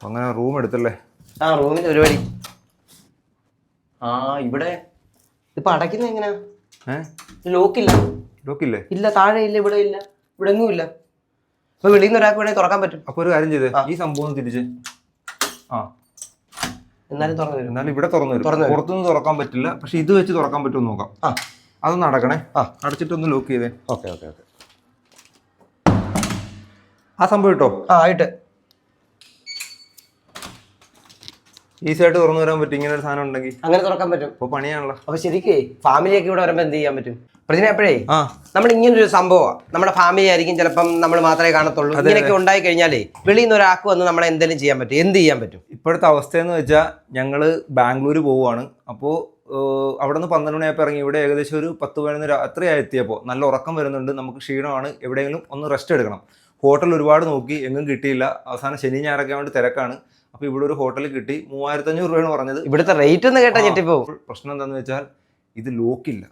അങ്ങനെ റൂം എടുത്തല്ലേ? ആ റൂമിന് ഒരു വഴി ആ ഇവിടെ ഇപ്പൊ അടയ്ക്കുന്ന എങ്ങനെയാ ഏ? ലോക്കില്ല ലോക്കില്ലേ ഇല്ല. താഴെ ഇല്ല ഇവിടെ ഇല്ല. ഇവിടെ എങ്ങും ഇല്ല. ഇപ്പൊ വെളിയിൽ നിന്ന് ഒരാൾക്ക് വേണേ തുറക്കാൻ പറ്റും. അപ്പൊ ഒരു കാര്യം ചെയ്തേ ഈ സംഭവം ഒന്ന് തിരിച്ച്. ആ. എന്നാലും തുറന്നു വരും. എന്നാലും ഇവിടെ തുറന്നു വരും. തുറന്നു വരും. പുറത്തുനിന്ന് തുറക്കാൻ പറ്റില്ല. പക്ഷെ ഇത് വെച്ച് തുറക്കാൻ പറ്റുമെന്ന് നോക്കാം. ആ. അതൊന്ന് അടക്കണേ. ആ. അടച്ചിട്ടൊന്ന് ലോക്ക് ചെയ്തേ. Okay okay okay. ആ സംഭവം കേട്ടോ ആ ആയിട്ട്. ഈസി ആയിട്ട് തുറന്നു വരാൻ പറ്റും. ഇങ്ങനെ ഒരു സാധനം ഉണ്ടെങ്കിൽ. അങ്ങനെ തുറക്കാൻ പറ്റും. അപ്പൊ പണിയാണല്ലോ. അപ്പൊ ശരിക്കേ ഫാമിലിയൊക്കെ ഇവിടെ വരുമ്പോ എന്ത് ചെയ്യാൻ പറ്റും? പ്രജന എപ്പോഴേ നമ്മൾ ഒരു സംഭവം നമ്മുടെ ഫാമിലി ആയിരിക്കും ചിലപ്പം നമ്മൾ മാത്രമേ കാണത്തുള്ളൂ. ഇങ്ങനെയൊക്കെ ഉണ്ടായി കഴിഞ്ഞാലേ വെളിയിൽ നിന്ന് ഒരാൾക്ക് വന്ന് നമ്മളെ എന്തെങ്കിലും ചെയ്യാൻ പറ്റും. എന്ത് ചെയ്യാൻ പറ്റും? ഇപ്പോഴത്തെ അവസ്ഥ എന്ന് വെച്ചാൽ ഞങ്ങൾ ബാംഗ്ലൂർ പോവുകയാണ് അപ്പോൾ അവിടെ നിന്ന് പന്ത്രണ്ട് മണിയായപ്പോൾ ഇറങ്ങി ഇവിടെ ഏകദേശം ഒരു പത്ത് പതിനൊന്ന് രാത്രിയായി എത്തിയപ്പോൾ നല്ല ഉറക്കം വരുന്നുണ്ട്. നമുക്ക് ക്ഷീണമാണ്. എവിടെയെങ്കിലും ഒന്ന് റെസ്റ്റ് എടുക്കണം. ഹോട്ടൽ ഒരുപാട് നോക്കി. എങ്ങും കിട്ടിയില്ല. അവസാനം ശനി ഞായറൊക്കെ വേണ്ടി തിരക്കാണ്. അപ്പോൾ ഇവിടെ ഒരു ഹോട്ടൽ കിട്ടി. മൂവായിരത്തഞ്ഞൂറ് രൂപയാണ് പറഞ്ഞത്. ഇവിടുത്തെ റേറ്റ് ഒന്ന് കേട്ടാ ഞെട്ടിപ്പോ പ്രശ്നം എന്താന്ന് വെച്ചാൽ ഇത് ലോക്കില്ല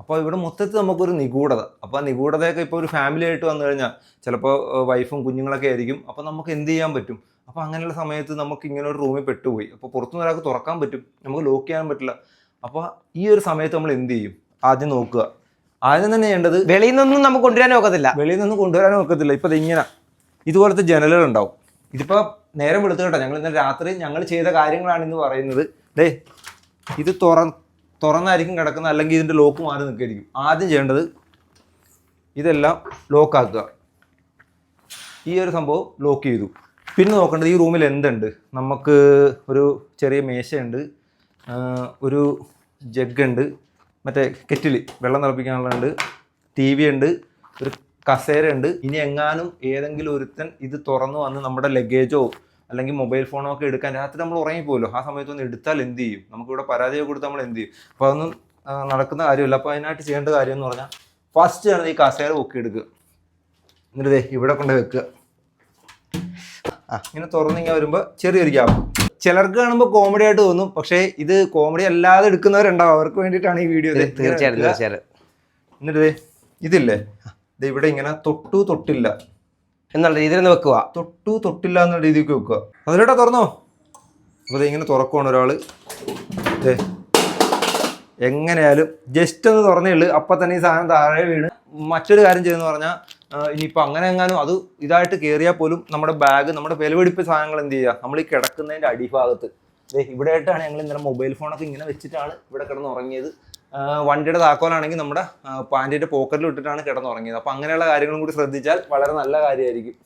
അപ്പോൾ ഇവിടെ മൊത്തത്തിൽ നമുക്കൊരു നിഗൂഢത. അപ്പോൾ ആ നിഗൂഢതയൊക്കെ ഇപ്പോൾ ഒരു ഫാമിലി ആയിട്ട് വന്നു കഴിഞ്ഞാൽ ചിലപ്പോ വൈഫും കുഞ്ഞുങ്ങളൊക്കെ ആയിരിക്കും. അപ്പോൾ നമുക്ക് എന്ത് ചെയ്യാൻ പറ്റും? അപ്പോൾ അങ്ങനെയുള്ള സമയത്ത് നമുക്ക് ഇങ്ങനെ ഒരു റൂമിൽ പെട്ടുപോയി. അപ്പോൾ പുറത്തുനിന്ന് ഒരാൾക്ക് തുറക്കാൻ പറ്റും. നമുക്ക് ലോക്ക് ചെയ്യാൻ പറ്റില്ല. അപ്പോൾ ഈ ഒരു സമയത്ത് നമ്മൾ എന്ത് ചെയ്യും? ആദ്യം നോക്കുക. ആദ്യം തന്നെ ചെയ്യേണ്ടത് വെളിയിൽ നിന്നൊന്നും നമുക്ക് കൊണ്ടുവരാൻ നോക്കത്തില്ല വെളിയിൽ നിന്നും കൊണ്ടുവരാൻ നോക്കത്തില്ല ഇപ്പൊ ഇങ്ങനെ. ഇതുപോലത്തെ ജനലുകൾ ഉണ്ടാവും. ഇതിപ്പോൾ നേരം വെളുത്തു കേട്ടോ ഞങ്ങൾ ഇന്നലെ രാത്രി ഞങ്ങൾ ചെയ്ത കാര്യങ്ങളാണ് ഇന്ന് പറയുന്നത്. ദേ ഇത് തുറ തുറന്നായിരിക്കും കിടക്കുന്നത് അല്ലെങ്കിൽ ഇതിന്റെ ലോക്ക് മാറി നിൽക്കായിരിക്കും ആദ്യം ചെയ്യേണ്ടത് ഇതെല്ലാം ലോക്കാക്കുക. ഈ ഒരു സംഭവം ലോക്ക് ചെയ്തു. പിന്നെ നോക്കേണ്ടത് ഈ റൂമിൽ എന്തുണ്ട്? നമുക്ക് ഒരു ചെറിയ മേശയുണ്ട് ഒരു ജഗ്ഗുണ്ട് മറ്റേ കെറ്റിൽ വെള്ളം തിളപ്പിക്കാനുള്ളതുണ്ട് ടി വി ഉണ്ട് ഒരു കസേരയുണ്ട്. ഇനി എങ്ങാനും ഏതെങ്കിലും ഒരുത്തൻ ഇത് തുറന്നു വന്ന് നമ്മുടെ ലഗേജോ അല്ലെങ്കിൽ മൊബൈൽ ഫോണോ ഒക്കെ എടുക്കാൻ രാത്രി നമ്മൾ ഉറങ്ങിപ്പോലോ ആ സമയത്ത് ഒന്ന് എടുത്താൽ എന്ത് ചെയ്യും? നമുക്കിവിടെ പരാതി കൊടുത്ത് നമ്മൾ എന്ത് ചെയ്യും? അപ്പോൾ അതൊന്നും നടക്കുന്ന കാര്യമില്ല. അപ്പോൾ അതിനായിട്ട് ചെയ്യേണ്ട കാര്യം എന്ന് പറഞ്ഞാൽ ഫസ്റ്റ് ആണ് ഈ കസേര പൊക്കി എടുക്കുക. എന്നിട്ട് ദേ ഇവിടെ കൊണ്ട് വെക്കുക. ആ ഇങ്ങനെ തുറന്നിങ്ങനെ വരുമ്പോൾ ചെറിയൊരു ഗ്യാപ്പ് ചിലർക്ക് കാണുമ്പോൾ കോമഡി ആയിട്ട് തോന്നും. പക്ഷേ ഇത് കോമഡി അല്ലാതെ എടുക്കുന്നവരുണ്ടാവും. അവർക്ക് വേണ്ടിയിട്ടാണ് ഈ വീഡിയോ തീർച്ചയായിട്ടും തീർച്ചയായിട്ടും. എന്നിട്ട് ഇതില്ലേ? ഇത് ഇവിടെ ഇങ്ങനെ തൊട്ടു തൊട്ടില്ല. എന്നുള്ള രീതിയിൽ ഒന്ന് വെക്കുക. തൊട്ടു തൊട്ടില്ല എന്ന രീതിക്ക് വെക്കുക. അതിലോട്ടാ തുറന്നോ? അപ്പോൾ ഇങ്ങനെ തുറക്കുവാണ് ഒരാൾ എങ്ങനെയാലും ജസ്റ്റ് ഒന്ന് തുറന്നേ ഉള്ളൂ. അപ്പം തന്നെ ഈ സാധനം താഴെ വീണ്. മറ്റൊരു കാര്യം ചെയ്യുന്ന പറഞ്ഞാൽ ഇനിയിപ്പോൾ അങ്ങനെ എങ്ങാനും അത് ഇതായിട്ട് കയറിയാൽ പോലും നമ്മുടെ ബാഗ് നമ്മുടെ വിലപിടിപ്പ് സാധനങ്ങൾ എന്ത് ചെയ്യുക? നമ്മൾ ഈ കിടക്കുന്നതിന്റെ അടിഭാഗത്ത്. ഇവിടെ ആയിട്ടാണ് ഞങ്ങൾ ഇന്നലെ മൊബൈൽ ഫോണൊക്കെ ഇങ്ങനെ വെച്ചിട്ടാണ് ഇവിടെ കിടന്ന് ഉറങ്ങിയത്. വണ്ടിയുടെ താക്കോലാണെങ്കിൽ നമ്മുടെ പാന്റിന്റെ പോക്കറ്റിൽ ഇട്ടിട്ടാണ് കിടന്നുറങ്ങിയത്. അപ്പോൾ അങ്ങനെയുള്ള കാര്യങ്ങളും കൂടി ശ്രദ്ധിച്ചാൽ വളരെ നല്ല കാര്യമായിരിക്കും.